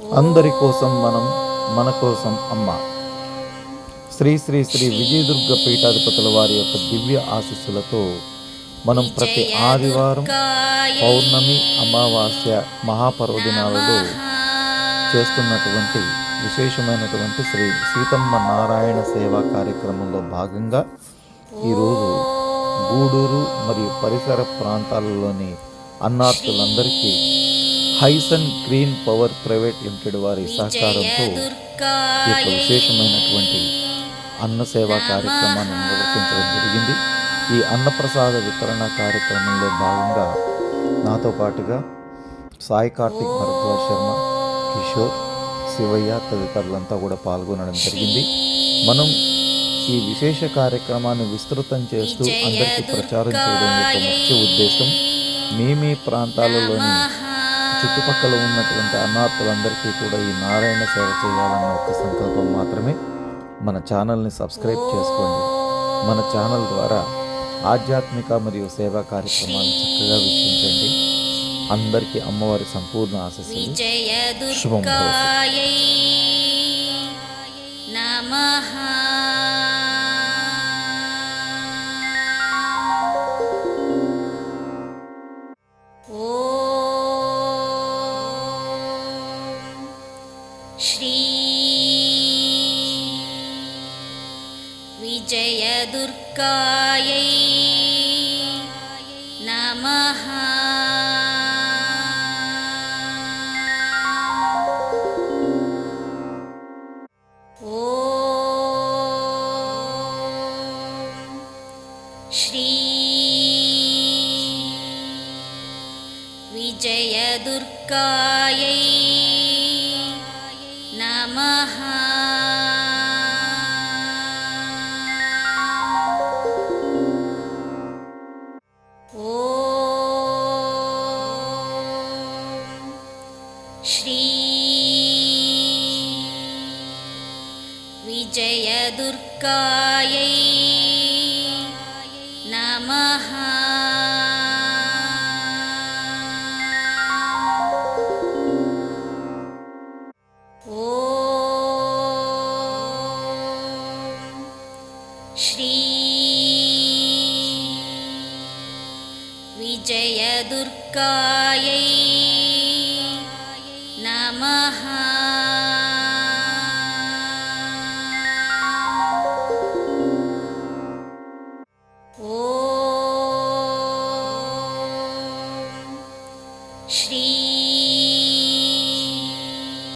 అందరి కోసం మనం మన కోసం అమ్మ. శ్రీ శ్రీ శ్రీ విజయదుర్గ పీఠాధిపతుల వారి యొక్క దివ్య ఆశీస్సులతో మనం ప్రతి ఆదివారం పౌర్ణమి అమావాస్య మహాపర్వదినాలలో చేస్తున్నటువంటి విశేషమైనటువంటి శ్రీ సీతమ్మ నారాయణ సేవా కార్యక్రమంలో భాగంగా ఈరోజు గూడూరు మరియు పరిసర ప్రాంతాలలోని అన్నార్థులందరికీ Hyson green power private limited వారి సహకారంతో యొక్క విశేషమైనటువంటి అన్న సేవా కార్యక్రమాన్ని నిర్వర్తించడం జరిగింది. ఈ అన్నప్రసాద వితరణ కార్యక్రమంలో భాగంగా నాతో పాటుగా సాయి కార్తిక్ భరద్వాజ్ శర్మ కిషోర్ శివయ్య తదితరులంతా కూడా పాల్గొనడం జరిగింది. మనం ఈ విశేష కార్యక్రమాన్ని విస్తృతం చేస్తూ అందరికీ ప్రచారం చేయడం యొక్క ముఖ్య ఉద్దేశం మీ మీ ప్రాంతాలలోని చుట్టుపక్కల ఉన్నటువంటి అన్నార్థులందరికీ కూడా ఈ నారాయణ సేవ చేయాలన్న ఒక సంకల్పం మాత్రమే. మన ఛానల్ని సబ్స్క్రైబ్ చేసుకోండి. మన ఛానల్ ద్వారా ఆధ్యాత్మిక మరియు సేవా కార్యక్రమాలను చక్కగా వీక్షించండి. అందరికీ అమ్మవారి సంపూర్ణ ఆశస్సులు. శుభం నమః. श्री विजयदुर्गायै नमः। श्री विजयदुर्गायै श्री विजयदुर्गायै नमः। श्री विजयदुर्गायै नमः। ॐ श्री